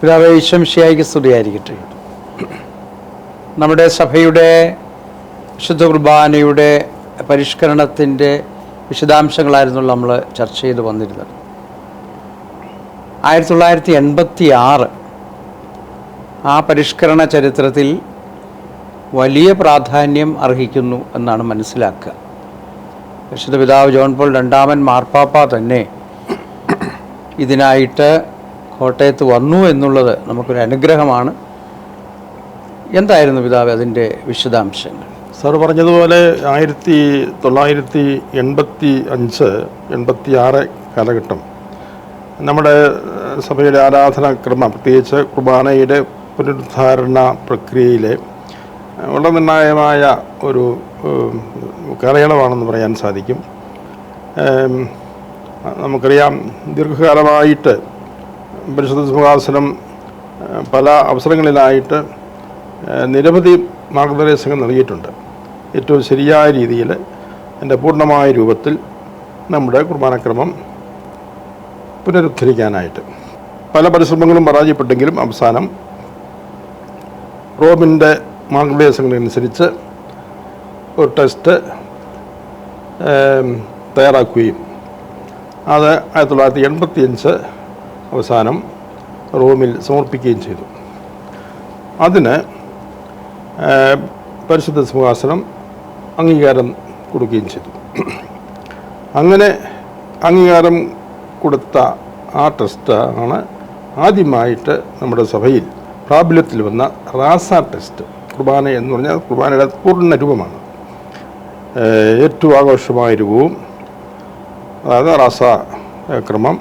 പിതാവേ ഈശംഷിയായിക്ക് സ്തുതിയായിരിക്കട്ടെ. നമ്മുടെ സഭയുടെ വിശുദ്ധ കുർബാനയുടെ പരിഷ്കരണത്തിന്റെ വിശദാംശങ്ങളായിരുന്നു നമ്മൾ ചർച്ച ചെയ്ത് വന്നിരുന്നത്. ആയിരത്തി തൊള്ളായിരത്തി എൺപത്തി ആറ് ആ പരിഷ്കരണ ചരിത്രത്തിൽ വലിയ പ്രാധാന്യം അർഹിക്കുന്നു എന്നാണ് മനസ്സിലാക്കുക. വിശുദ്ധ പിതാവ് ജോൺ പോൾ രണ്ടാമൻ മാർപ്പാപ്പ തന്നെ ഇതിനായിട്ട് കോട്ടയത്ത് വന്നു എന്നുള്ളത് നമുക്കൊരു അനുഗ്രഹമാണ്. എന്തായിരുന്നു പിതാവ് അതിന്റെ വിശദാംശങ്ങൾ? സാർ പറഞ്ഞതുപോലെ ആയിരത്തി തൊള്ളായിരത്തി എൺപത്തി അഞ്ച് എൺപത്തി ആറ് കാലഘട്ടം നമ്മുടെ സഭയുടെ ആരാധനാക്രമം പ്രത്യേകിച്ച് കുർബാനയുടെ പുനരുദ്ധാരണ പ്രക്രിയയിലെ വളരെ നിർണായകമായ ഒരു കാലയളവാണെന്ന് പറയാൻ സാധിക്കും. നമുക്കറിയാം ദീർഘകാലമായിട്ട് പരിശുദ്ധ സിംഹാസനം പല അവസരങ്ങളിലായിട്ട് നിരവധി മാർഗനിർദ്ദേശങ്ങൾ നൽകിയിട്ടുണ്ട്. ഏറ്റവും ശരിയായ രീതിയിൽ എന്റെ പൂർണമായ രൂപത്തിൽ നമ്മുടെ കുർബാനക്രമം പുനരുദ്ധരിക്കാനായിട്ട്. പല പരിശ്രമങ്ങളും പരാജയപ്പെട്ടെങ്കിലും അവസാനം റോമിന്റെ മാർഗനിർദ്ദേശങ്ങളനുസരിച്ച് ഒരു ടെസ്റ്റ് തയ്യാറാക്കുകയും അത് ആയിരത്തി തൊള്ളായിരത്തി എൺപത്തി അഞ്ച് അവസാനം റോമിൽ സമർപ്പിക്കുകയും ചെയ്തു. അതിന് പരിശുദ്ധ സിംഹാസനം അംഗീകാരം കൊടുക്കുകയും ചെയ്തു. അങ്ങനെ അംഗീകാരം കൊടുത്ത ആ ടെസ്റ്റ് ആണ് ആദ്യമായിട്ട് നമ്മുടെ സഭയിൽ പ്രാബല്യത്തിൽ വന്ന റാസ ടെസ്റ്റ് കുർബാന എന്ന് പറഞ്ഞാൽ കുർബാനയുടെ പൂർണ രൂപമാണ്. ഏറ്റവും ആഘോഷമായ രൂപവും അതായത് റാസ ക്രമം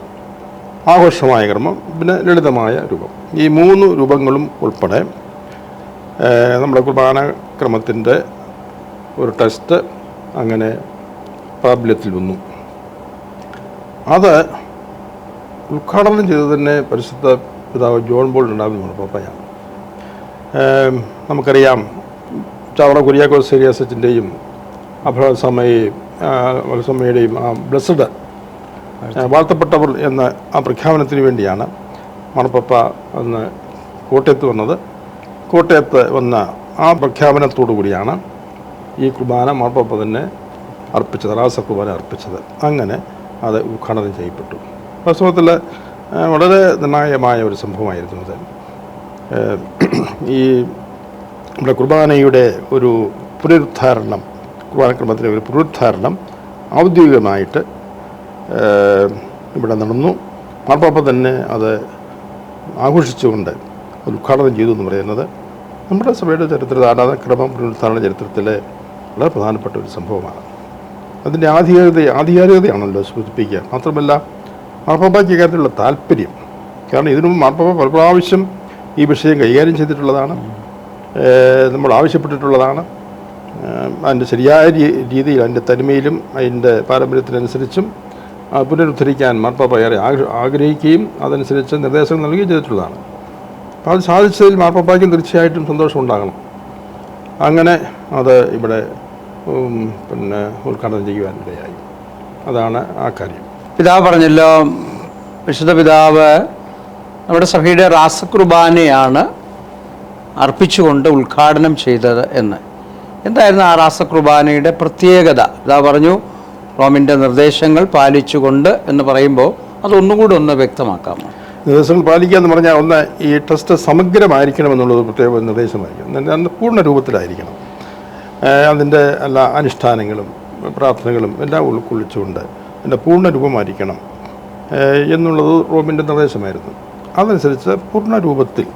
ആഘോഷമായ കർമ്മം പിന്നെ ലളിതമായ രൂപം. ഈ മൂന്ന് രൂപങ്ങളും ഉൾപ്പെടെ നമ്മുടെ കുർബാന ക്രമത്തിന്റെ ഒരു ടെസ്റ്റ് അങ്ങനെ പ്രാബല്യത്തിൽ വന്നു. അത് ഉദ്ഘാടനം ചെയ്തത് തന്നെ പരിശുദ്ധ പിതാവ് ജോൺ ബോൾ ഉണ്ടാവുന്ന പപ്പയാണ്. നമുക്കറിയാം ചാവറ കുര്യാക്കോസ് ശരിയാസച്ചിന്റെയും അഭിസമയെയും അഭിസമയുടെയും ആ ബ്ലസ്ഡ് വാഴ്ത്തപ്പെട്ടവർ എന്ന ആ പ്രഖ്യാപനത്തിന് വേണ്ടിയാണ് മണപ്പപ്പ അന്ന് കോട്ടയത്ത് വന്നത്. കോട്ടയത്ത് വന്ന ആ പ്രഖ്യാപനത്തോടു കൂടിയാണ് ഈ കുർബാന മണപ്പപ്പ തന്നെ അർപ്പിച്ചത് റാസ കുർബാന അർപ്പിച്ചത്. അങ്ങനെ അത് ഉദ്ഘാടനം ചെയ്യപ്പെട്ടു. വാസ്തവത്തിൽ വളരെ നിർണായകമായ ഒരു സംഭവമായിരുന്നു അത്. ഈ നമ്മുടെ കുർബാനയുടെ ഒരു പുനരുദ്ധാരണം കുർബാനക്രമത്തിലെ ഒരു പുനരുദ്ധാരണം ഔദ്യോഗികമായിട്ട് ഇവിടെ നടന്നു. മാർപ്പാപ്പ തന്നെ അത് ആഘോഷിച്ചുകൊണ്ട് ഉദ്ഘാടനം ചെയ്തു എന്ന് പറയുന്നത് നമ്മുടെ സഭയുടെ ചരിത്രത്തിൽ ആരാധനക്രമം പുനരുദ്ധാരണ ചരിത്രത്തിലെ വളരെ പ്രധാനപ്പെട്ട ഒരു സംഭവമാണ്. അതിന്റെ ആധികാരികത ആധികാരികതയാണല്ലോ സൂചിപ്പിക്കുക. മാത്രമല്ല മാർപ്പാപ്പയ്ക്ക് ഇക്കാര്യത്തിലുള്ള താല്പര്യം. കാരണം ഇതിനു മുമ്പ് മാർപ്പാപ്പ പല പ്രാവശ്യം ഈ വിഷയം കൈകാര്യം ചെയ്തിട്ടുള്ളതാണ്. നമ്മൾ ആവശ്യപ്പെട്ടിട്ടുള്ളതാണ്. അതിന്റെ ശരിയായ രീതിയിൽ അതിന്റെ തനിമയിലും അതിന്റെ പാരമ്പര്യത്തിനനുസരിച്ചും പുനരുദ്ധരിക്കാൻ മാർപ്പാപ്പ ഏറെ ആഗ്ര- ആഗ്രഹിക്കുകയും അതനുസരിച്ച് നിർദ്ദേശങ്ങൾ നൽകുകയും ചെയ്തിട്ടുള്ളതാണ്. അപ്പോൾ അത് സാധിച്ചതിൽ മാർപ്പാപ്പയ്ക്കും തീർച്ചയായിട്ടും സന്തോഷമുണ്ടാകണം അങ്ങനെ അത് ഇവിടെ പിന്നെ ഉദ്ഘാടനം ചെയ്യുവാൻ ഇടയായി അതാണ് ആ കാര്യം. പിതാവ് പറഞ്ഞല്ലോ വിശുദ്ധ പിതാവ് നമ്മുടെ സഭയുടെ രാസകുർബാനയാണ് അർപ്പിച്ചുകൊണ്ട് ഉദ്ഘാടനം ചെയ്തത് എന്ന്. എന്തായിരുന്നു ആ രാസകുർബാനയുടെ പ്രത്യേകത? പിതാവ് പറഞ്ഞു റോമിന്റെ നിർദ്ദേശങ്ങൾ പാലിച്ചുകൊണ്ട് എന്ന് പറയുമ്പോൾ അതൊന്നുകൂടി ഒന്ന് വ്യക്തമാക്കാമോ? നിർദ്ദേശങ്ങൾ പാലിക്കുക എന്ന് പറഞ്ഞാൽ ഒന്ന് ഈ ട്രസ്റ്റ് സമഗ്രമായിരിക്കണം എന്നുള്ളത് പ്രത്യേക നിർദ്ദേശമായിരിക്കും പൂർണ രൂപത്തിലായിരിക്കണം. അതിന്റെ എല്ലാ അനുഷ്ഠാനങ്ങളും പ്രാർത്ഥനകളും എല്ലാം ഉൾക്കൊള്ളിച്ചുകൊണ്ട് അതിന്റെ പൂർണ രൂപമായിരിക്കണം എന്നുള്ളത് റോമിന്റെ നിർദ്ദേശമായിരുന്നു. അതനുസരിച്ച് പൂർണ രൂപത്തിൽ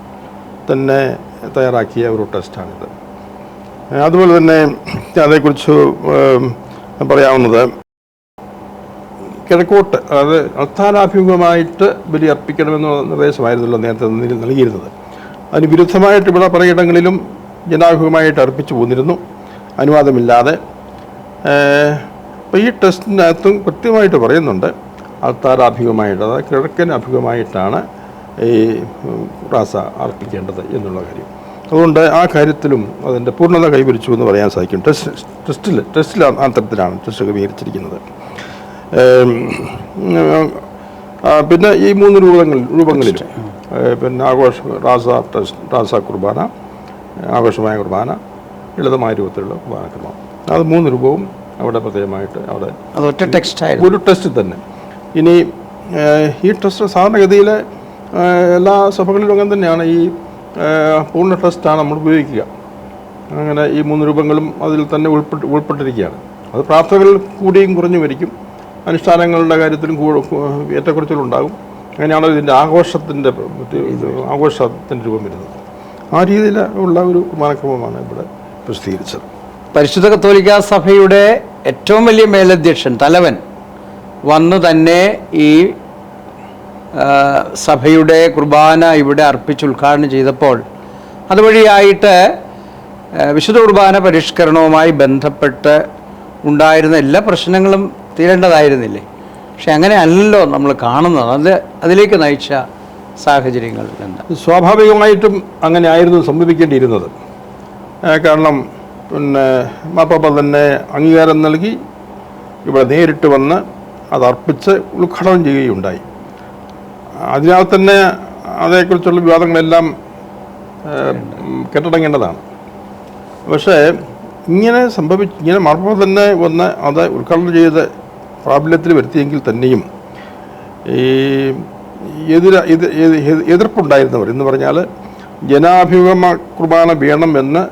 തന്നെ തയ്യാറാക്കിയ ഒരു ടെസ്റ്റാണിത് അതുപോലെ തന്നെ അതേക്കുറിച്ച് പറയാവുന്നത് കിഴക്കോട്ട് അതായത് അസ്ഥാനാഭിമുഖമായിട്ട് ബലി അർപ്പിക്കണമെന്ന നിർദ്ദേശമായിരുന്നല്ലോ നേരത്തെ നൽ- നൽകിയിരുന്നത്. അതിന് വിരുദ്ധമായിട്ട് ഇവിടെ പലയിടങ്ങളിലും ജനാഭിമുഖമായിട്ട് അർപ്പിച്ചു പോന്നിരുന്നു. അനുവാദമില്ലാതെ. അപ്പോൾ ഈ ടെസ്റ്റിനകത്തും കൃത്യമായിട്ട് പറയുന്നുണ്ട് അർത്താരാഭികമായിട്ട് അതായത് കിഴക്കൻ അഭികമായിട്ടാണ് ഈ റാസ അർപ്പിക്കേണ്ടത് എന്നുള്ള കാര്യം. അതുകൊണ്ട് ആ കാര്യത്തിലും അതിന്റെ പൂർണത കൈവരിച്ചു എന്ന് പറയാൻ സാധിക്കും. ടെസ്റ്റ് ടെസ്റ്റിൽ ടെസ്റ്റിൽ ആ തരത്തിലാണ് ടെസ്റ്റ് ക്രമീകരിച്ചിരിക്കുന്നത് പിന്നെ ഈ മൂന്ന് രൂപങ്ങൾ രൂപങ്ങളിൽ പിന്നെ ആഘോഷ റാസ റാസ കുർബാന ആഘോഷമായ കുർബാന ലളിതമായ രൂപത്തിലുള്ള കുർബാന ക്രമം അത് മൂന്ന് രൂപവും അവിടെ പ്രത്യേകമായിട്ട് അവിടെ ഒറ്റ ടെക്സ്റ്റ് ഒരു ടെസ്റ്റ് തന്നെ. ഇനി ഈ ടെസ്റ്റ് സാധാരണഗതിയിൽ എല്ലാ സഭകളിലും അങ്ങനെ തന്നെയാണ്. ഈ പൂർണ ടെസ്റ്റാണ് നമ്മൾ ഉപയോഗിക്കുക. അങ്ങനെ ഈ മൂന്ന് രൂപങ്ങളും അതിൽ തന്നെ ഉൾപ്പെട്ട് ഉൾപ്പെട്ടിരിക്കുകയാണ്. അത് പ്രാർത്ഥനകൾ കൂടിയും കുറഞ്ഞു വരിക്കും അനുഷ്ഠാനങ്ങളുടെ കാര്യത്തിലും ഏറ്റക്കുറച്ചിലുണ്ടാകും. അങ്ങനെയാണ് ഇതിന്റെ ആഘോഷത്തിന്റെ ആഘോഷത്തിന്റെ രൂപം വരുന്നത്? ആ രീതിയിൽ ഉള്ള ഒരു കുർബാനക്രമമാണ് ഇവിടെ പ്രസിദ്ധീകരിച്ചത്. പരിശുദ്ധ കത്തോലിക്ക സഭയുടെ ഏറ്റവും വലിയ മേലധ്യക്ഷൻ തലവൻ വന്ന് തന്നെ ഈ സഭയുടെ കുർബാന ഇവിടെ അർപ്പിച്ച് ഉദ്ഘാടനം ചെയ്തപ്പോൾ അതുവഴിയായിട്ട് വിശുദ്ധ കുർബാന പരിഷ്കരണവുമായി ബന്ധപ്പെട്ട് ഉണ്ടായിരുന്ന എല്ലാ പ്രശ്നങ്ങളും തീരേണ്ടതായിരുന്നില്ലേ? പക്ഷെ അങ്ങനെ അല്ലല്ലോ നമ്മൾ കാണുന്നത്. അത് അതിലേക്ക് നയിച്ച സാഹചര്യങ്ങൾ എന്താ സ്വാഭാവികമായിട്ടും അങ്ങനെ ആയിരുന്നു സംഭവിക്കേണ്ടിയിരുന്നത് കാരണം പിന്നെ മാപ്പാപ്പ തന്നെ അംഗീകാരം നൽകി ഇവിടെ നേരിട്ട് വന്ന് അത് അർപ്പിച്ച് ഉദ്ഘാടനം ചെയ്യുകയുണ്ടായി. അതിനാൽ തന്നെ അതേക്കുറിച്ചുള്ള വിവാദങ്ങളെല്ലാം കെട്ടടങ്ങേണ്ടതാണ്. പക്ഷേ ഇങ്ങനെ സംഭവിച്ച് ഇങ്ങനെ മാർപ്പാപ്പ തന്നെ വന്ന് അത് ഉദ്ഘാടനം ചെയ്ത് പ്രാബല്യത്തിൽ വരുത്തിയെങ്കിൽ തന്നെയും ഈ എതിര എതിർപ്പുണ്ടായിരുന്നവർ എന്ന് പറഞ്ഞാൽ ജനാഭിമുഖ കുർബാന വേണമെന്ന്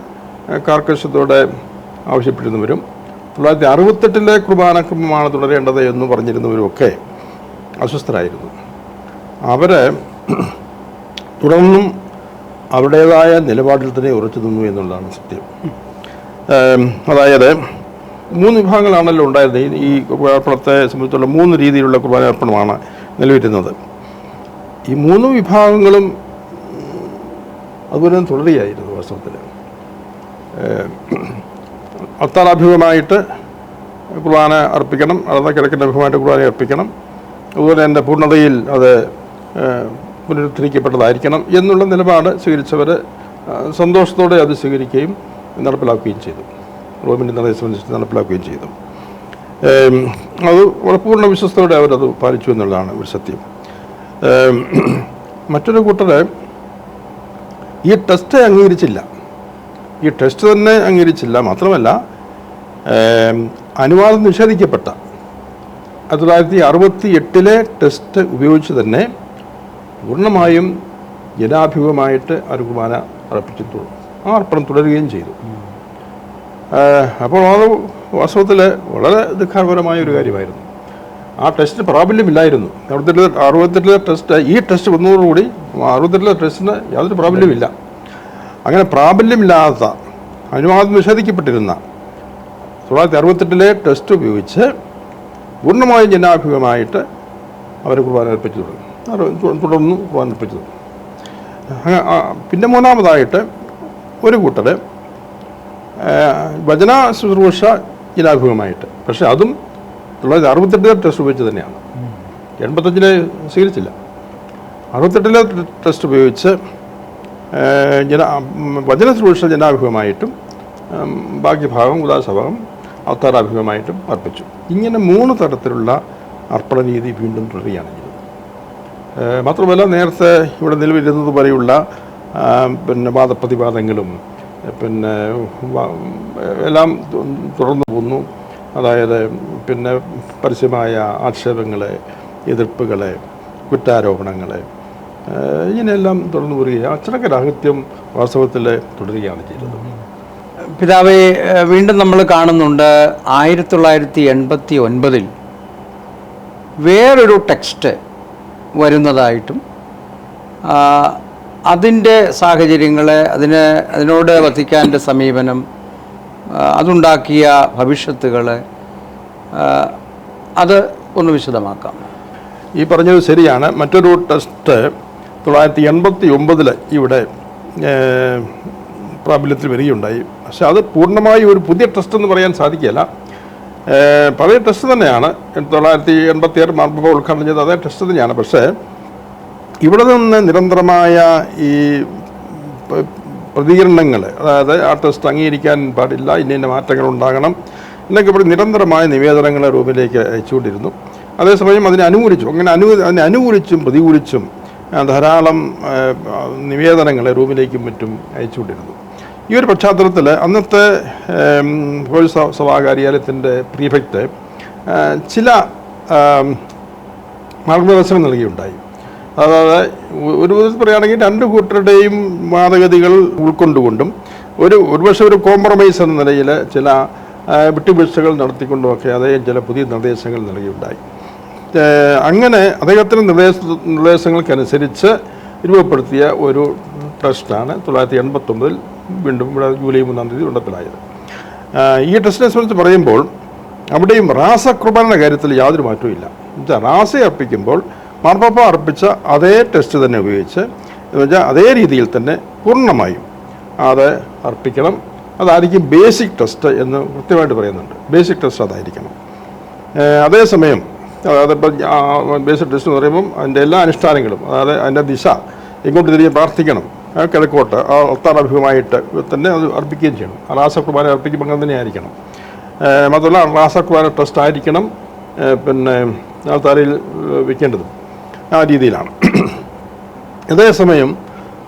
കാർക്കശത്തോടെ ആവശ്യപ്പെട്ടിരുന്നവരും തൊള്ളായിരത്തി അറുപത്തെട്ടിലെ കുർബാന ക്രമമാണ് തുടരേണ്ടത് എന്ന് പറഞ്ഞിരുന്നവരുമൊക്കെ അസ്വസ്ഥരായിരുന്നു. അവരെ തുടർന്നും അവരുടേതായ നിലപാടിൽ തന്നെ ഉറച്ചു നിന്നു എന്നുള്ളതാണ് സത്യം. അതായത് മൂന്ന് വിഭാഗങ്ങളാണല്ലോ ഉണ്ടായിരുന്നത് ഈ- കുർബാനപ്പണത്തെ സംബന്ധിച്ചുള്ള മൂന്ന് രീതിയിലുള്ള കുർബാനർപ്പണമാണ് നിലവിരുന്നത്. ഈ മൂന്ന് വിഭാഗങ്ങളും അതുപോലെ തന്നെ തുടരുകയായിരുന്നു വാസ്തവത്തിൽ. അത്താറാഭിമുഖമായിട്ട് കുർബാന അർപ്പിക്കണം അതായത് കിഴക്കിന്റെ അഭിമുഖമായിട്ട് കുർബാന അർപ്പിക്കണം. അതുപോലെ തന്നെ പൂർണതയിൽ അത് പുനരുദ്ധരിക്കപ്പെട്ടതായിരിക്കണം എന്നുള്ള നിലപാട് സ്വീകരിച്ചവർ സന്തോഷത്തോടെ അത് സ്വീകരിക്കുകയും നടപ്പിലാക്കുകയും ചെയ്തു. റോമിന്റെ നിർദ്ദേശമനുസരിച്ച് നടപ്പിലാക്കുകയും ചെയ്തു. അത് പൂർണ വിശ്വസ്തയോടെ അവരത് പാലിച്ചു എന്നുള്ളതാണ് ഒരു സത്യം. മറ്റൊരു കൂട്ടർ ഈ ടെസ്റ്റ് അംഗീകരിച്ചില്ല. ഈ ടെസ്റ്റ് തന്നെ അംഗീകരിച്ചില്ല. മാത്രമല്ല അനുവാദം നിഷേധിക്കപ്പെട്ട ആയിരത്തി തൊള്ളായിരത്തി അറുപത്തി എട്ടിലെ ടെസ്റ്റ് ഉപയോഗിച്ച് തന്നെ പൂർണമായും ജനാഭിമുഖമായിട്ട് ആ കുർബാന അർപ്പിച്ചു ആ അർപ്പണം തുടരുകയും ചെയ്തു. അപ്പോൾ അത് വാസ്തവത്തിൽ വളരെ ദുഃഖകരമായ ഒരു കാര്യമായിരുന്നു. ആ ടെസ്റ്റിന് പ്രാബല്യമില്ലായിരുന്നു. അറുപത്തെട്ടിലെ അറുപത്തെട്ടിലെ ടെസ്റ്റ് ഈ ടെസ്റ്റ് വന്നതോടുകൂടി അറുപത്തെട്ടിലെ ടെസ്റ്റിന് യാതൊരു പ്രാബല്യമില്ല അങ്ങനെ പ്രാബല്യമില്ലാത്ത അനുവാദം നിഷേധിക്കപ്പെട്ടിരുന്ന തൊള്ളായിരത്തി അറുപത്തെട്ടിലെ ടെസ്റ്റ് ഉപയോഗിച്ച് പൂർണമായും ജനാഭിമുഖമായിട്ട് അവർ കുർബാന അർപ്പിച്ചു തുടങ്ങി. തുടർന്നു കുർബാന അർപ്പിച്ചു തുടങ്ങി. പിന്നെ മൂന്നാമതായിട്ട് ഒരു കൂട്ടർ വചന ശുശ്രൂഷ ജനാഭിമുഖമായിട്ട് പക്ഷെ അതും തൊള്ളായിരത്തി അറുപത്തെട്ടിലെ ടെസ്റ്റ് ഉപയോഗിച്ച് തന്നെയാണ്. എൺപത്തഞ്ചിലെ സ്വീകരിച്ചില്ല. അറുപത്തെട്ടിലെ ടെസ്റ്റ് ഉപയോഗിച്ച് ജന വചന ശുശ്രൂഷ ജനാഭിമുഖമായിട്ടും ബാക്കി ഭാഗം ഉദാസഭാഗം അവതാരാഭിമുഖമായിട്ടും അർപ്പിച്ചു. ഇങ്ങനെ മൂന്ന് തരത്തിലുള്ള അർപ്പണ രീതി വീണ്ടും തുടരുകയാണ് ചെയ്തത് മാത്രമല്ല നേരത്തെ ഇവിടെ നിലവിലിരുന്നത് പോലെയുള്ള പിന്നെ വാദപ്രതിവാദങ്ങളും പിന്നെ എല്ലാം തുറന്നു പോന്നു അതായത് പിന്നെ പരസ്യമായ ആക്ഷേപങ്ങളെ എതിർപ്പുകളെ കുറ്റാരോപണങ്ങളെ ഇങ്ങനെയെല്ലാം തുടർന്നു വരികയും അച്ചടക്കരാഹിത്യം വാസ്തവത്തിൽ തുടരുകയാണ് ചെയ്തത്. പിതാവെ വീണ്ടും നമ്മൾ കാണുന്നുണ്ട് ആയിരത്തി തൊള്ളായിരത്തി എൺപത്തി ഒൻപതിൽ വേറൊരു ടെക്സ്റ്റ് വരുന്നതായിട്ടും അതിന്റെ സാഹചര്യങ്ങളെ അതിനെ അതിനോട് വത്തിക്കാന്റെ സമീപനം അതുണ്ടാക്കിയ ഭവിഷ്യത്തുകൾ അത് ഒന്ന് വിശദമാക്കാം. ഈ പറഞ്ഞത് ശരിയാണ്. മറ്റൊരു ടെസ്റ്റ് തൊള്ളായിരത്തി എൺപത്തി ഒമ്പതിൽ ഇവിടെ പ്രാബല്യത്തിൽ വരികയുണ്ടായി. പക്ഷെ അത് പൂർണമായി ഒരു പുതിയ ടെസ്റ്റ് എന്ന് പറയാൻ സാധിക്കില്ല പഴയ ടെസ്റ്റ് തന്നെയാണ്. തൊള്ളായിരത്തി എൺപത്തി ആറ് മാർപ്പ ഉദ്ഘാടനം ചെയ്ത അതേ ടെസ്റ്റ് തന്നെയാണ്. പക്ഷേ ഇവിടെ നിന്ന് നിരന്തരമായ ഈ പ്രതികരണങ്ങൾ അതായത് ആ ടെസ്റ്റ് അംഗീകരിക്കാൻ പാടില്ല ഇന്ന ഇന്ന മാറ്റങ്ങൾ ഉണ്ടാകണം എന്നൊക്കെ ഇവിടെ നിരന്തരമായ നിവേദനങ്ങൾ റൂമിലേക്ക് അയച്ചുകൊണ്ടിരുന്നു. അതേസമയം അതിനെ അനുകൂലിച്ചു. അങ്ങനെ അനു അതിനെ അനുകൂലിച്ചും പ്രതികൂലിച്ചും ധാരാളം നിവേദനങ്ങൾ റൂമിലേക്കും മറ്റും അയച്ചുകൊണ്ടിരുന്നു. ഈ ഒരു പശ്ചാത്തലത്തിൽ അന്നത്തെ പോലീസ് സഭാ കാര്യാലയത്തിന്റെ പ്രീഫെക്റ്റ് ചില മാർഗദർശനം നൽകിയുണ്ടായി. അതായത് ഒരു വിധത്തിൽ പറയുകയാണെങ്കിൽ രണ്ട് കൂട്ടരുടെയും വാദഗതികൾ ഉൾക്കൊണ്ടുകൊണ്ടും ഒരു ഒരുപക്ഷെ ഒരു കോംപ്രമൈസ് എന്ന നിലയിൽ ചില വിട്ടുവീഴ്ചകൾ നടത്തിക്കൊണ്ടുമൊക്കെ അദ്ദേഹം ചില പുതിയ നിർദ്ദേശങ്ങൾ നൽകിയുണ്ടായി. അങ്ങനെ അദ്ദേഹത്തിന്റെ നിർദ്ദേശ നിർദ്ദേശങ്ങൾക്കനുസരിച്ച് രൂപപ്പെടുത്തിയ ഒരു ട്രസ്റ്റാണ് തൊള്ളായിരത്തി എൺപത്തൊമ്പതിൽ വീണ്ടും ഇവിടെ ജൂലൈ മൂന്നാം തീയതി ഉണ്ടത്തിലായത് ഈ ട്രസ്റ്റിനെ സംബന്ധിച്ച് പറയുമ്പോൾ അവിടെയും റാസ കുർബാനയുടെ കാര്യത്തിൽ യാതൊരു മാറ്റവും ഇല്ല. എന്നുവെച്ചാൽ റാസ അർപ്പിക്കുമ്പോൾ മാർപ്പാപ്പ അർപ്പിച്ച അതേ ടെസ്റ്റ് തന്നെ ഉപയോഗിച്ച് എന്ന് വെച്ചാൽ അതേ രീതിയിൽ തന്നെ പൂർണമായും അത് അർപ്പിക്കണം. അതായിരിക്കും ബേസിക് ടെസ്റ്റ് എന്ന് കൃത്യമായിട്ട് പറയുന്നുണ്ട്. ബേസിക് ടെസ്റ്റ് അതായിരിക്കണം. അതേസമയം അതായത് ഇപ്പം ബേസിക് ടെസ്റ്റ് എന്ന് പറയുമ്പം അതിന്റെ എല്ലാ അനുഷ്ഠാനങ്ങളും അതായത് അതിന്റെ ദിശ ഇങ്ങോട്ട് തിരികെ പ്രാർത്ഥിക്കണം. കിഴക്കോട്ട് ആ അർത്താഭിമായിട്ട് തന്നെ അത് അർപ്പിക്കുകയും ചെയ്യണം. ആ റാസ കുർബാന അർപ്പിക്കുമ്പോൾ അങ്ങനെ തന്നെ ആയിരിക്കണം. മാത്രമല്ല റാസ കുർബാന ട്രസ്റ്റ് ആയിരിക്കണം പിന്നെ ആൾത്താരയിൽ വെക്കേണ്ടതും. ആ രീതിയിലാണ്. അതേസമയം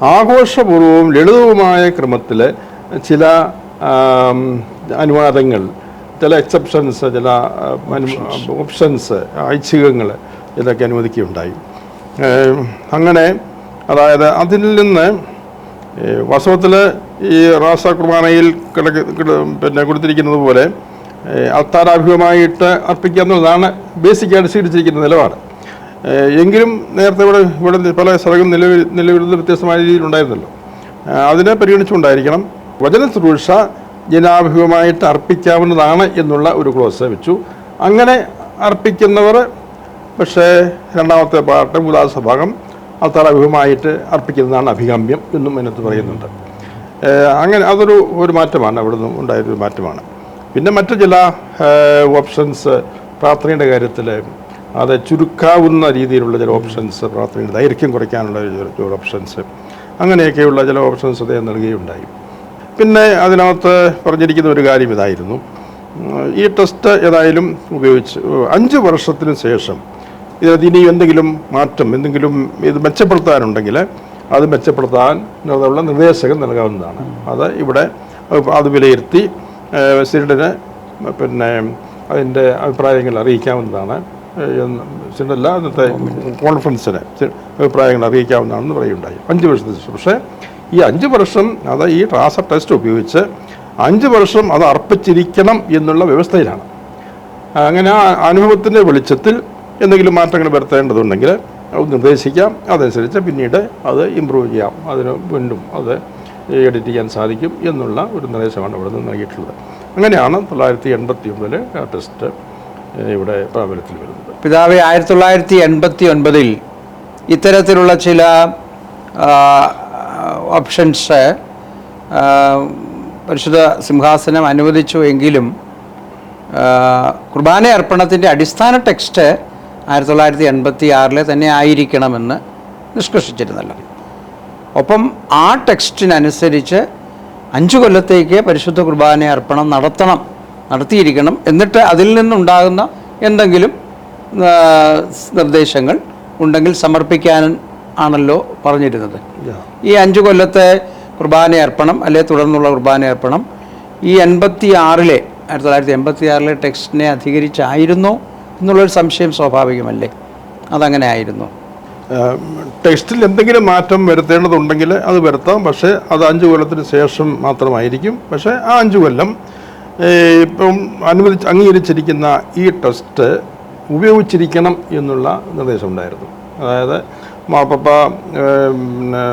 ആഘോഷപൂർവവും ലളിതവുമായ ക്രമത്തിൽ ചില അനുവാദങ്ങൾ ചില എക്സെപ്ഷൻസ് ചില ഓപ്ഷൻസ് ഐച്ഛികങ്ങൾ ഇതൊക്കെ അനുവദിക്കുകയുണ്ടായി. അങ്ങനെ അതായത് അതിൽ നിന്ന് വാസ്തവത്തിൽ ഈ റാസ കുർബാനയിൽ കിടക്ക് കിട- പിന്നെ കൊടുത്തിരിക്കുന്നത് പോലെ അത്താരാഭികമായിട്ട് അർപ്പിക്കുക എന്നുള്ളതാണ് ബേസിക്കായിട്ട് സ്വീകരിച്ചിരിക്കുന്ന നിലപാട്. എങ്കിലും നേരത്തെ ഇവിടെ ഇവിടെ പല സ്ഥലങ്ങളും നിലവിൽ നിലവിലുള്ള വ്യത്യസ്തമായ രീതിയിലുണ്ടായിരുന്നല്ലോ അതിനെ പരിഗണിച്ചുകൊണ്ടായിരിക്കണം വചന ശുശ്രൂഷ ജനാഭിമുഖമായിട്ട് അർപ്പിക്കാവുന്നതാണ് എന്നുള്ള ഒരു ക്ലോസ് വെച്ചു. അങ്ങനെ അർപ്പിക്കുന്നവർ പക്ഷേ രണ്ടാമത്തെ പാട്ട് ഉദാസ ഭാഗം അത്താറാഭിമുഖമായിട്ട് അർപ്പിക്കുന്നതാണ് അഭികാമ്യം എന്നും അതിനകത്ത് പറയുന്നുണ്ട്. അങ്ങനെ അതൊരു ഒരു മാറ്റമാണ് അവിടെ നിന്ന് ഉണ്ടായൊരു മാറ്റമാണ്. പിന്നെ മറ്റു ചില ഓപ്ഷൻസ് പ്രാർത്ഥനയുടെ കാര്യത്തിൽ അത് ചുരുക്കാവുന്ന രീതിയിലുള്ള ചില ഓപ്ഷൻസ് പ്രാർത്ഥനയുടെ ദൈർഘ്യം കുറയ്ക്കാനുള്ള ഓപ്ഷൻസ് അങ്ങനെയൊക്കെയുള്ള ചില ഓപ്ഷൻസ് അദ്ദേഹം നൽകുകയുണ്ടായി. പിന്നെ അതിനകത്ത് പറഞ്ഞിരിക്കുന്ന ഒരു കാര്യം ഇതായിരുന്നു. ഈ ടെസ്റ്റ് ഏതായാലും ഉപയോഗിച്ച് അഞ്ച് വർഷത്തിന് ശേഷം ഇതിനകത്ത് ഇനി എന്തെങ്കിലും മാറ്റം എന്തെങ്കിലും ഇത് മെച്ചപ്പെടുത്താനുണ്ടെങ്കിൽ അത് മെച്ചപ്പെടുത്താൻ ഉള്ള നിർദ്ദേശകം നൽകാവുന്നതാണ്. അത് ഇവിടെ അത് വിലയിരുത്തി സിഡിന് പിന്നെ അതിന്റെ അഭിപ്രായങ്ങൾ അറിയിക്കാവുന്നതാണ്. സിഡല്ല അന്നത്തെ കോൺഫറൻസിന് അഭിപ്രായങ്ങൾ അറിയിക്കാവുന്നതാണെന്ന് പറയുണ്ടായി അഞ്ച് വർഷത്തിന് ശേഷം. പക്ഷേ ഈ അഞ്ച് വർഷം അത് ഈ ട്രാസർ ടെസ്റ്റ് ഉപയോഗിച്ച് അഞ്ച് വർഷം അത് അർപ്പിച്ചിരിക്കണം എന്നുള്ള വ്യവസ്ഥയിലാണ്. അങ്ങനെ ആ അനുഭവത്തിന്റെ വെളിച്ചത്തിൽ എന്തെങ്കിലും മാറ്റങ്ങൾ വരുത്തേണ്ടതുണ്ടെങ്കിൽ അത് നിർദ്ദേശിക്കാം. അതനുസരിച്ച് പിന്നീട് അത് ഇമ്പ്രൂവ് ചെയ്യാം. അതിന് വീണ്ടും അത് എഡിറ്റ് ചെയ്യാൻ സാധിക്കും എന്നുള്ള ഒരു നിർദ്ദേശമാണ് ഇവിടെ നിന്ന് നൽകിയിട്ടുള്ളത്. അങ്ങനെയാണ് തൊള്ളായിരത്തി എൺപത്തി ഒമ്പതിൽ ടെസ്റ്റ് ഇവിടെ പ്രാബല്യത്തിൽ വരുന്നത്. പിതാവെ ആയിരത്തി തൊള്ളായിരത്തി എൺപത്തി ഒൻപതിൽ ഇത്തരത്തിലുള്ള ചില ഓപ്ഷൻസ് പരിശുദ്ധ സിംഹാസനം അനുവദിച്ചു എങ്കിലും കുർബാന അർപ്പണത്തിന്റെ അടിസ്ഥാന ടെക്സ്റ്റ് ആയിരത്തി തൊള്ളായിരത്തി എൺപത്തി ആറിലെ തന്നെ ആയിരിക്കണമെന്ന് നിഷ്കർഷിച്ചിരുന്നല്ലോ. ഒപ്പം ആ ടെക്സ്റ്റിനനുസരിച്ച് അഞ്ചു കൊല്ലത്തേക്ക് പരിശുദ്ധ കുർബാന അർപ്പണം നടത്തണം. നടത്തിയിരിക്കണം. എന്നിട്ട് അതിൽ നിന്നുണ്ടാകുന്ന എന്തെങ്കിലും നിർദ്ദേശങ്ങൾ ഉണ്ടെങ്കിൽ സമർപ്പിക്കാൻ ആണല്ലോ പറഞ്ഞിരുന്നത്. ഈ അഞ്ചു കൊല്ലത്തെ കുർബാന അർപ്പണം അല്ലെ തുടർന്നുള്ള കുർബാന അർപ്പണം ഈ എൺപത്തി ആറിലെ ആയിരത്തി തൊള്ളായിരത്തി എൺപത്തി ആറിലെ ടെക്സ്റ്റിനെ അധികരിച്ചായിരുന്നോ എന്നുള്ളൊരു സംശയം സ്വാഭാവികമല്ലേ? അതങ്ങനെ ആയിരുന്നു. ടെക്സ്റ്റിൽ എന്തെങ്കിലും മാറ്റം വരുത്തേണ്ടതുണ്ടെങ്കിൽ അത് വരുത്താം. പക്ഷേ അത് അഞ്ച് കൊല്ലത്തിന് ശേഷം മാത്രമായിരിക്കും. പക്ഷേ ആ അഞ്ച് കൊല്ലം ഇപ്പം അനുവദിച്ച് അംഗീകരിച്ചിരിക്കുന്ന ഈ ടെസ്റ്റ് ഉപയോഗിച്ചിരിക്കണം എന്നുള്ള നിർദ്ദേശമുണ്ടായിരുന്നു. അതായത് മാപ്പപ്പ പിന്നെ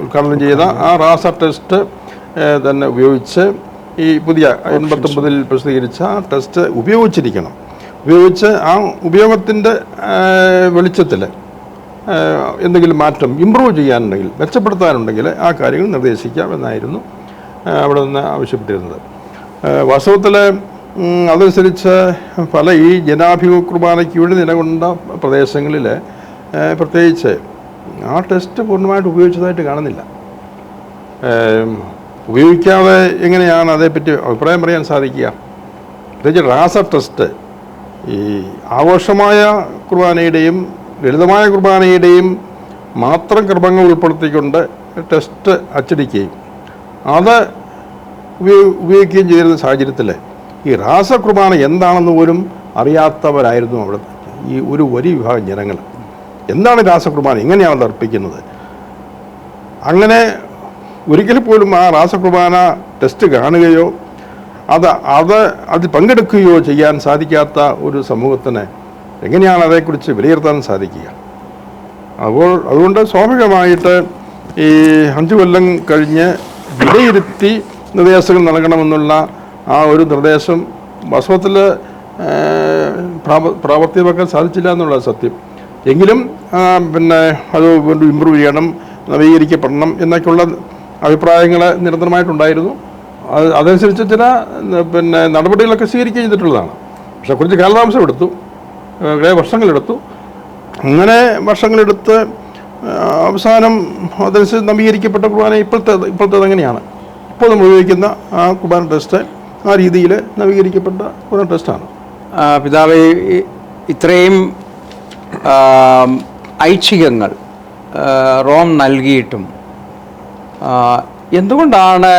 ഉദ്ഘാടനം ചെയ്ത ആ റാസ ടെസ്റ്റ് തന്നെ ഉപയോഗിച്ച് ഈ പുതിയ എൺപത്തൊമ്പതിൽ പ്രസിദ്ധീകരിച്ച ആ ടെസ്റ്റ് ഉപയോഗിച്ചിരിക്കണം. ഉപയോഗിച്ച് ആ ഉപയോഗത്തിന്റെ വെളിച്ചത്തിൽ എന്തെങ്കിലും മാറ്റം ഇമ്പ്രൂവ് ചെയ്യാനുണ്ടെങ്കിൽ മെച്ചപ്പെടുത്താനുണ്ടെങ്കിൽ ആ കാര്യങ്ങൾ നിർദ്ദേശിക്കാം എന്നായിരുന്നു അവിടെ നിന്ന് ആവശ്യപ്പെട്ടിരുന്നത്. വാസ്തവത്തിൽ അതനുസരിച്ച് പല ഈ ജനാഭിമുഖ കുർബാനയ്ക്ക് വേണ്ടി നിലകൊണ്ട പ്രദേശങ്ങളിൽ പ്രത്യേകിച്ച് ആ ടെസ്റ്റ് പൂർണമായിട്ട് ഉപയോഗിച്ചതായിട്ട് കാണുന്നില്ല. ഉപയോഗിക്കാതെ എങ്ങനെയാണ് അതേപ്പറ്റി അഭിപ്രായം പറയാൻ സാധിക്കുക? പ്രത്യേകിച്ച് റാസ ടെസ്റ്റ് ഈ ആഘോഷമായ കുർബാനയുടെയും ലളിതമായ കുർബാനയുടെയും മാത്രം ക്രമങ്ങൾ ഉൾപ്പെടുത്തിക്കൊണ്ട് ടെസ്റ്റ് അച്ചടിക്കുകയും അത് ഉപയോ- ഉപയോഗിക്കുകയും ചെയ്തിരുന്ന സാഹചര്യത്തിൽ ഈ രാസകുർബാന എന്താണെന്ന് പോലും അറിയാത്തവരായിരുന്നു അവിടെ. ഈ ഒരു വലിയ വിഭാഗം ജനങ്ങൾ എന്താണ് രാസകുർബാന എങ്ങനെയാണ് അത് അർപ്പിക്കുന്നത്? അങ്ങനെ ഒരിക്കൽ പോലും ആ രാസകുർബാന ടെസ്റ്റ് കാണുകയോ അത് അത് അതിൽ പങ്കെടുക്കുകയോ ചെയ്യാൻ സാധിക്കാത്ത ഒരു സമൂഹത്തിന് എങ്ങനെയാണ് അതേക്കുറിച്ച് വിലയിരുത്താൻ സാധിക്കുക? അപ്പോൾ അതുകൊണ്ട് സ്വാഭാവികമായിട്ട് ഈ അഞ്ച് കൊല്ലം കഴിഞ്ഞ് വിലയിരുത്തി നിർദ്ദേശങ്ങൾ നൽകണമെന്നുള്ള ആ ഒരു നിർദ്ദേശം വാസ്തവത്തിൽ പ്രാവർത്തികമാക്കാൻ സാധിച്ചില്ല എന്നുള്ളത് സത്യം. എങ്കിലും പിന്നെ അത് വീണ്ടും ഇമ്പ്രൂവ് ചെയ്യണം നവീകരിക്കപ്പെടണം എന്നൊക്കെയുള്ള അഭിപ്രായങ്ങൾ നിരന്തരമായിട്ടുണ്ടായിരുന്നു. അത് അതനുസരിച്ച് ചില പിന്നെ നടപടികളൊക്കെ സ്വീകരിക്കുകയും ചെയ്തിട്ടുള്ളതാണ്. പക്ഷെ കുറച്ച് കാലതാമസം എടുത്തു കുറേ വർഷങ്ങളെടുത്തു. അങ്ങനെ വർഷങ്ങളെടുത്ത് അവസാനം അതനുസരിച്ച് നവീകരിക്കപ്പെട്ട കുർബാന ഇപ്പോഴത്തെ ഇപ്പോഴത്തേത് എങ്ങനെയാണ്? ഇപ്പോൾ ഉപയോഗിക്കുന്ന ആ കുർബാന ടെസ്റ്റ് ആ രീതിയിൽ നവീകരിക്കപ്പെട്ട കുർബാന ടെസ്റ്റാണ് പിതാവ് ഇത്രയും ഐച്ഛികങ്ങൾ റോം നൽകിയിട്ടും എന്തുകൊണ്ടാണ്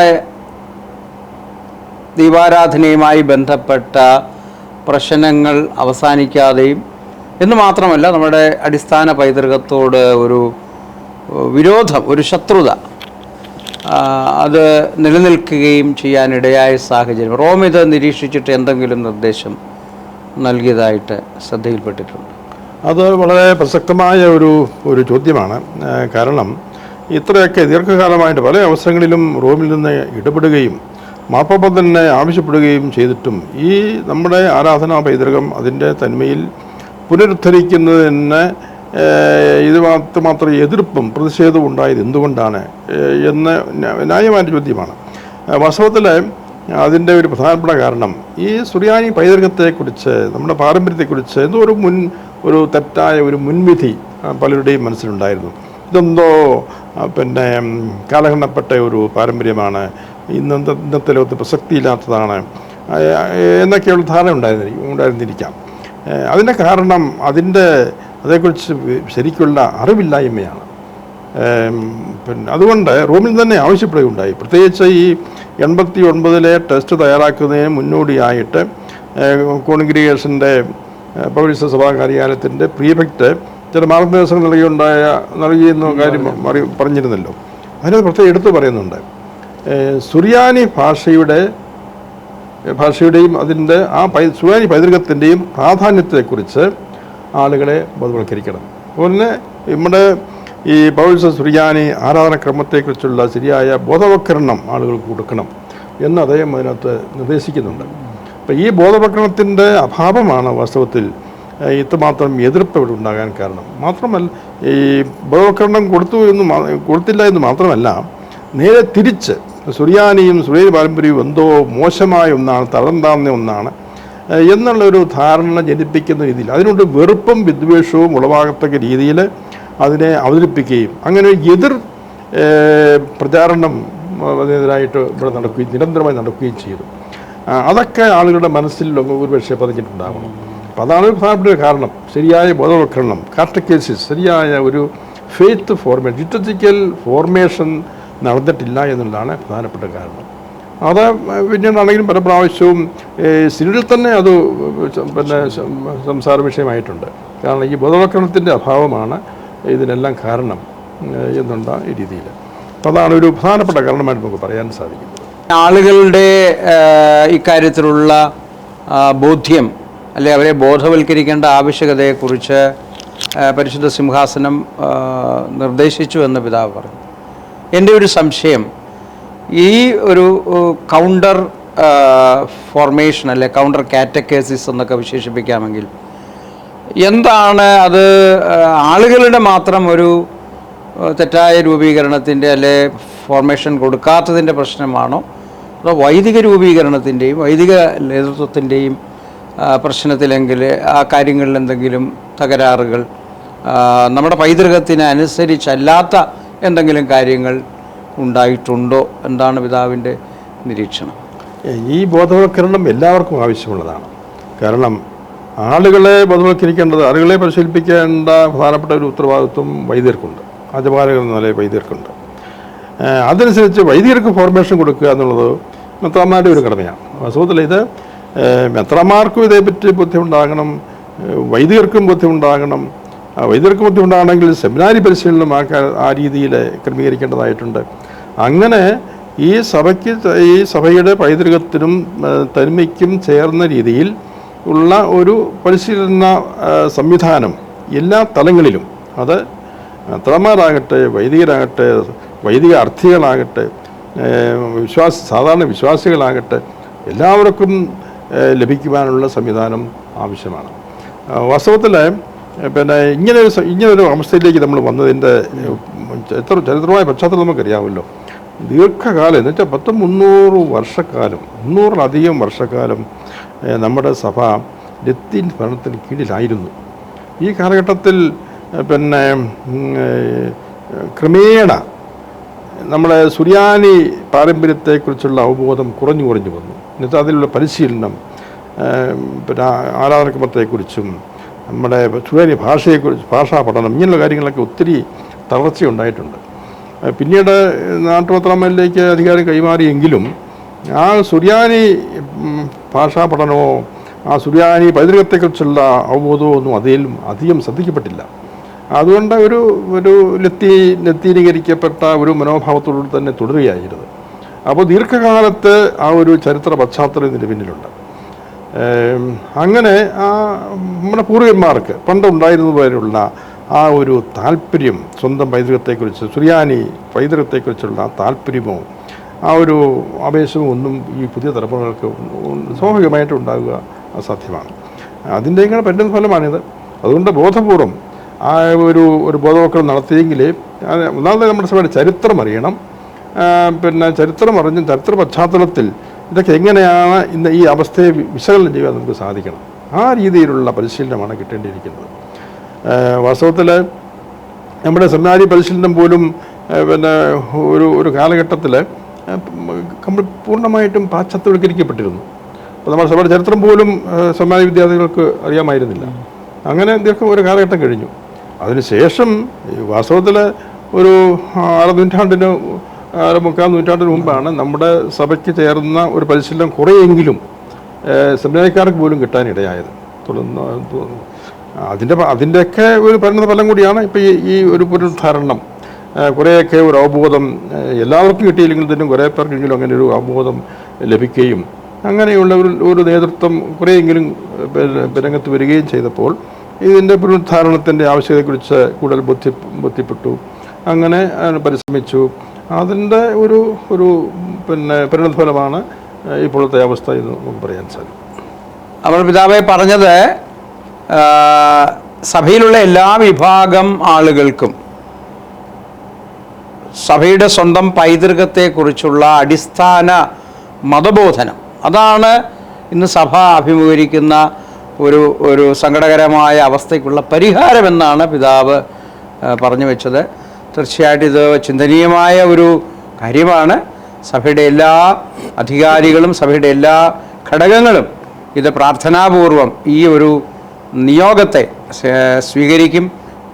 ദീപാരാധനയുമായി ബന്ധപ്പെട്ട പ്രശ്നങ്ങൾ അവസാനിക്കാതെയും? എന്ന് മാത്രമല്ല നമ്മുടെ അടിസ്ഥാന പൈതൃകത്തോട് ഒരു വിരോധം ഒരു ശത്രുത അത് നിലനിൽക്കുകയും ചെയ്യാനിടയായ സാഹചര്യം. റോം ഇത് നിരീക്ഷിച്ചിട്ട് എന്തെങ്കിലും നിർദ്ദേശം നൽകിയതായിട്ട് ശ്രദ്ധയിൽപ്പെട്ടിട്ടുണ്ട്. അത് വളരെ പ്രസക്തമായ ഒരു ഒരു ചോദ്യമാണ്. കാരണം ഇത്രയൊക്കെ ദീർഘകാലമായിട്ട് പല അവസരങ്ങളിലും റോമിൽ നിന്ന് ഇടപെടുകയും മാർപ്പാപ്പ തന്നെ ആവശ്യപ്പെടുകയും ചെയ്തിട്ടും ഈ നമ്മുടെ ആരാധനാ പൈതൃകം അതിന്റെ തന്മയിൽ പുനരുദ്ധരിക്കുന്നതിന് ഇത് മാത്രം എതിർപ്പും പ്രതിഷേധവും ഉണ്ടായത് എന്തുകൊണ്ടാണ്? എന്ന് ന്യാ- ന്യായമായ ചോദ്യമാണ്. വാസ്തവത്തിൽ അതിന്റെ ഒരു പ്രധാനപ്പെട്ട കാരണം ഈ സുറിയാനി പൈതൃകത്തെക്കുറിച്ച് നമ്മുടെ പാരമ്പര്യത്തെക്കുറിച്ച് എന്തോ ഒരു മുൻ ഒരു തെറ്റായ ഒരു മുൻവിധി പലരുടെയും മനസ്സിലുണ്ടായിരുന്നു. ഇതെന്തോ പിന്നെ കാലഹരണപ്പെട്ട ഒരു പാരമ്പര്യമാണ്. ഇന്നത്തെ ഇന്നത്തെ ലോകത്ത് പ്രസക്തിയില്ലാത്തതാണ്. എന്നൊക്കെയുള്ള ധാരണ ഉണ്ടായിരുന്നിരിക്കും. ഉണ്ടായിരുന്നിരിക്കാം അതിന്റെ കാരണം അതിന്റെ അതേക്കുറിച്ച് ശരിക്കുള്ള അറിവില്ലായ്മയാണ്. പിന്നെ അതുകൊണ്ട് റൂമിൽ തന്നെ ആവശ്യപ്പെടുകയുണ്ടായി. പ്രത്യേകിച്ച് ഈ എൺപത്തി ഒൻപതിലെ ടെസ്റ്റ് തയ്യാറാക്കുന്നതിന് മുന്നോടിയായിട്ട് കോൺഗ്രിഗേഷന്റെ പൗരസ്യ സഭാ കാര്യാലയത്തിന്റെ പ്രീഫെക്റ്റ് ചില മാർഗനിർദ്ദേശങ്ങൾ നൽകിയുണ്ടായ നൽകിയെന്ന കാര്യം അറി പറഞ്ഞിരുന്നല്ലോ. അതിനത് പ്രത്യേകം എടുത്തു പറയുന്നുണ്ട്. സുറിയാനി ഭാഷയുടെ ഭാഷയുടെയും അതിന്റെ ആ പൈ സുറിയാനി പൈതൃകത്തിന്റെയും പ്രാധാന്യത്തെക്കുറിച്ച് ആളുകളെ ബോധവൽക്കരിക്കണം. അതുപോലെ നമ്മുടെ ഈ പൗരസ സുറിയാനി ആരാധനക്രമത്തെക്കുറിച്ചുള്ള ശരിയായ ബോധവൽക്കരണം ആളുകൾക്ക് കൊടുക്കണം എന്ന് അദ്ദേഹം അതിനകത്ത് നിർദ്ദേശിക്കുന്നുണ്ട്. അപ്പം ഈ ബോധവൽക്കരണത്തിന്റെ അഭാവമാണ് വാസ്തവത്തിൽ ഇത്രമാത്രം എതിർപ്പ് ഇവിടെ ഉണ്ടാകാൻ കാരണം. മാത്രമല്ല ഈ ബോധവൽക്കരണം കൊടുത്തു എന്ന് കൊടുത്തില്ല എന്ന് മാത്രമല്ല നേരെ തിരിച്ച് സുറിയാനിയും സുറിയ പാരമ്പര്യവും എന്തോ മോശമായ ഒന്നാണ് തരം ഒന്നാണ് എന്നുള്ളൊരു ധാരണ ജനിപ്പിക്കുന്ന രീതിയിൽ അതിനോട് വെറുപ്പും വിദ്വേഷവും ഉളവാകത്തക്ക രീതിയിൽ അതിനെ അവതരിപ്പിക്കുകയും അങ്ങനെ എതിർ പ്രചാരണം അതിനെതിരായിട്ട് ഇവിടെ നടക്കുകയും നിരന്തരമായി നടക്കുകയും ചെയ്തു. അതൊക്കെ ആളുകളുടെ മനസ്സിൽ ഒരു പക്ഷേ പതിഞ്ഞിട്ടുണ്ടാകണം അപ്പോൾ അതാണ് ഒരു പ്രധാനപ്പെട്ട കാരണം. ശരിയായ ബോധവൽക്കരണം കാർട്ടക്കേസിസ് ശരിയായ ഒരു ഫെയ്ത്ത് ഫോർമേഷൻ ലിറ്റർജിക്കൽ ഫോർമേഷൻ നടന്നിട്ടില്ല എന്നുള്ളതാണ് പ്രധാനപ്പെട്ട കാരണം. അത് പിന്നീടാണെങ്കിലും പല പ്രാവശ്യവും സിനിഡിൽ തന്നെ അത് പിന്നെ സംസാര വിഷയമായിട്ടുണ്ട്. കാരണം ഈ ബോധവൽക്കരണത്തിന്റെ അഭാവമാണ് ഇതിനെല്ലാം കാരണം എന്നുള്ള ഈ രീതിയിൽ അതാണ് ഒരു പ്രധാനപ്പെട്ട കാരണമായിട്ട് നമുക്ക് പറയാൻ സാധിക്കും ആളുകളുടെ ഇക്കാര്യത്തിലുള്ള ബോധ്യം അല്ലെ അവരെ ബോധവൽക്കരിക്കേണ്ട ആവശ്യകതയെക്കുറിച്ച് പരിശുദ്ധ സിംഹാസനം നിർദ്ദേശിച്ചു എന്ന് പിതാവ് പറഞ്ഞു. എന്റെ ഒരു സംശയം ഈ ഒരു കൗണ്ടർ ഫോർമേഷൻ അല്ലെ കൗണ്ടർ കാറ്റക്കേസിസ് എന്നൊക്കെ വിശേഷിപ്പിക്കാമെങ്കിൽ എന്താണ് അത് ആളുകളുടെ മാത്രം ഒരു തെറ്റായ രൂപീകരണത്തിന്റെ അല്ലെ ഫോർമേഷൻ കൊടുക്കാത്തതിന്റെ പ്രശ്നമാണോ? അതോ വൈദിക രൂപീകരണത്തിന്റെയും വൈദിക നേതൃത്വത്തിന്റെയും പ്രശ്നത്തിലെങ്കിൽ ആ കാര്യങ്ങളിൽ എന്തെങ്കിലും തകരാറുകൾ നമ്മുടെ പൈതൃകത്തിന് അനുസരിച്ചല്ലാത്ത എന്തെങ്കിലും കാര്യങ്ങൾ ഉണ്ടായിട്ടുണ്ടോ? എന്താണ് പിതാവിന്റെ നിരീക്ഷണം? ഈ ബോധവൽക്കരണം എല്ലാവർക്കും ആവശ്യമുള്ളതാണ്. കാരണം ആളുകളെ ബോധവൽക്കരിക്കേണ്ടത് ആളുകളെ പരിശീലിപ്പിക്കേണ്ട പ്രധാനപ്പെട്ട ഒരു ഉത്തരവാദിത്വം വൈദ്യർക്കുണ്ട് അജപാലകർ എന്ന നിലയിൽ വൈദികർക്കുണ്ട്. ഏഹ് അതനുസരിച്ച് വൈദികർക്ക് ഫോർമേഷൻ കൊടുക്കുക എന്നുള്ളത് മെത്രാമാരുടെ ഒരു കടമയാണ്. വാസ്തവത്തിൽ ഇത് മെത്രാമാർക്കും ഇതേപ്പറ്റി ബുദ്ധിമുണ്ടാകണം വൈദികർക്കും ബുദ്ധിമുണ്ടാകണം വൈദികർക്ക് ബുദ്ധിമുട്ടാണെങ്കിൽ സെമിനാരി പരിശീലനം ആ രീതിയിൽ ക്രമീകരിക്കേണ്ടതായിട്ടുണ്ട്. അങ്ങനെ ഈ സഭയ്ക്ക് ഈ സഭയുടെ പൈതൃകത്തിനും തനിമയ്ക്കും ചേർന്ന രീതിയിൽ ഉള്ള ഒരു പരിശീലന സംവിധാനം എല്ലാ തലങ്ങളിലും അത് അത്രമാരാകട്ടെ വൈദികരാകട്ടെ വൈദിക അർത്ഥികളാകട്ടെ വിശ്വാസ സാധാരണ വിശ്വാസികളാകട്ടെ എല്ലാവർക്കും ലഭിക്കുവാനുള്ള സംവിധാനം ആവശ്യമാണ്. വാസ്തവത്തിൽ പിന്നെ ഇങ്ങനെ ഒരു സ- ഇങ്ങനൊരു അവസ്ഥയിലേക്ക് നമ്മൾ വന്നതിന്റെ എത്ര ചരിത്ര ചരിത്രമായ പശ്ചാത്തലം നമുക്കറിയാമല്ലോ. ദീർഘകാലം എന്ന് വെച്ചാൽ പത്ത് മുന്നൂറ് വർഷക്കാലം മുന്നൂറിലധികം വർഷക്കാലം നമ്മുടെ സഭ ലത്തീൻ ഭരണത്തിന് കീഴിലായിരുന്നു. ഈ കാലഘട്ടത്തിൽ പിന്നെ ക്രമേണ നമ്മുടെ സുറിയാനി പാരമ്പര്യത്തെക്കുറിച്ചുള്ള അവബോധം കുറഞ്ഞു കുറഞ്ഞു വന്നു. എന്നുവെച്ചാൽ അതിലുള്ള പരിശീലനം പിന്നെ ആരാധനക്രമത്തെക്കുറിച്ചും നമ്മുടെ സ്വകാര്യ ഭാഷയെക്കുറിച്ച് ഭാഷാ പഠനം ഇങ്ങനെയുള്ള കാര്യങ്ങളൊക്കെ ഒത്തിരി തളർച്ചയുണ്ടായിട്ടുണ്ട്. പിന്നീട് നാട്ടുപത്രമ്മയിലേക്ക് അധികാരം കൈമാറിയെങ്കിലും ആ സുറിയാനി ഭാഷാ പഠനമോ ആ സുറിയാനി പൈതൃകത്തെക്കുറിച്ചുള്ള അവബോധമോ ഒന്നും അതിലും അധികം ശ്രദ്ധിക്കപ്പെട്ടില്ല. അതുകൊണ്ട് ഒരു ഒരു ലത്തി ലത്തീനീകരിക്കപ്പെട്ട ഒരു മനോഭാവത്തോടുകൂടി തന്നെ തുടരുകയായിരുന്നു. അപ്പോൾ ദീർഘകാലത്ത് ആ ഒരു ചരിത്ര പശ്ചാത്തലം ഇതിന് പിന്നിലുണ്ട് അങ്ങനെ ആ നമ്മുടെ പൂർവികന്മാർക്ക് പണ്ടുണ്ടായിരുന്നതുപോലുള്ള ആ ഒരു താല്പര്യം സ്വന്തം പൈതൃകത്തെക്കുറിച്ച് സുറിയാനി പൈതൃകത്തെക്കുറിച്ചുള്ള താല്പര്യമോ ആ ഒരു ആവേശമോ ഒന്നും ഈ പുതിയ തലമുറകൾക്ക് സ്വാഭാവികമായിട്ട് ഉണ്ടാകുക അസാധ്യമാണ്. അതിന്റെ ഇങ്ങനെ പറ്റുന്ന ഫലമാണിത്. അതുകൊണ്ട് ബോധപൂർവം ആ ഒരു ഒരു ബോധവൽക്കരണം നടത്തിയെങ്കിൽ ഒന്നാമത് നമ്മുടെ സഭയുടെ ചരിത്രം അറിയണം. പിന്നെ ചരിത്രം അറിഞ്ഞ് ചരിത്ര പശ്ചാത്തലത്തിൽ ഇതൊക്കെ എങ്ങനെയാണ് ഇന്ന് ഈ അവസ്ഥയെ വിശകലനം ചെയ്യാൻ നമുക്ക് സാധിക്കണം? ആ രീതിയിലുള്ള പരിശീലനമാണ് കിട്ടേണ്ടിയിരിക്കുന്നത്. വാസ്തവത്തിൽ നമ്മുടെ സെമിനാരി പരിശീലനം പോലും പിന്നെ ഒരു ഒരു കാലഘട്ടത്തിൽ നമ്മൾ പൂർണമായിട്ടും പാശ്ചാത്യവൽക്കരിക്കപ്പെട്ടിരുന്നു. അപ്പോൾ നമ്മുടെ സഭയുടെ ചരിത്രം പോലും സെമിനാരി വിദ്യാർത്ഥികൾക്ക് അറിയാമായിരുന്നില്ല. അങ്ങനെ ദീർഘം ഒരു കാലഘട്ടം കഴിഞ്ഞു. അതിനുശേഷം വാസ്തവത്തിൽ ഒരു അര നൂറ്റാണ്ടിന് അര മുക്കാൽ നൂറ്റാണ്ടിന് മുമ്പാണ് നമ്മുടെ സഭയ്ക്ക് ചേർന്ന ഒരു പരിശീലനം കുറേയെങ്കിലും സെമിനാരിക്കാർക്ക് പോലും കിട്ടാനിടയായത്. തുടർന്ന് അതിന്റെ അതിന്റെയൊക്കെ ഒരു പരിണത ഫലം കൂടിയാണ് ഇപ്പോൾ ഈ ഈ ഒരു പുനരുദ്ധാരണം. കുറേയൊക്കെ ഒരു അവബോധം എല്ലാവർക്കും കിട്ടിയില്ലെങ്കിൽ തന്നെ കുറേ പേർക്കെങ്കിലും അങ്ങനെ ഒരു അവബോധം ലഭിക്കുകയും അങ്ങനെയുള്ള ഒരു ഒരു നേതൃത്വം കുറേയെങ്കിലും രംഗത്ത് വരികയും ചെയ്തപ്പോൾ ഇതിന്റെ പുനരുദ്ധാരണത്തിന്റെ ആവശ്യകതയെക്കുറിച്ച് കൂടുതൽ ബോധ്യ ബോധ്യപ്പെട്ടു അങ്ങനെ പരിശ്രമിച്ചു. അതിന്റെ ഒരു ഒരു പിന്നെ പരിണതഫലമാണ് ഇപ്പോഴത്തെ അവസ്ഥ എന്ന് നമുക്ക് പറയാൻ സാധിക്കും. നമ്മുടെ പിതാവെ പറഞ്ഞത് സഭയിലുള്ള എല്ലാ വിഭാഗം ആളുകൾക്കും സഭയുടെ സ്വന്തം പൈതൃകത്തെക്കുറിച്ചുള്ള അടിസ്ഥാന മതബോധനം. അതാണ് ഇന്ന് സഭ അഭിമുഖീകരിക്കുന്ന ഒരു ഒരു സങ്കടകരമായ അവസ്ഥയ്ക്കുള്ള പരിഹാരമെന്നാണ് പിതാവ് പറഞ്ഞു വെച്ചത്. തീർച്ചയായിട്ടും ഇത് ചിന്തനീയമായ ഒരു കാര്യമാണ്. സഭയുടെ എല്ലാ അധികാരികളും സഭയുടെ എല്ലാ ഘടകങ്ങളും ഇത് പ്രാർത്ഥനാപൂർവം ഈ ഒരു നിയോഗത്തെ സ്വീകരിക്കും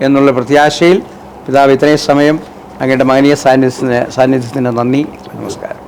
എന്നുള്ള പ്രത്യാശയിൽ പിതാവ് ഇത്രയും സമയം അങ്ങയുടെ മഹനീയ സാന്നിധ്യത്തിന് സാന്നിധ്യത്തിന് നന്ദി. നമസ്കാരം.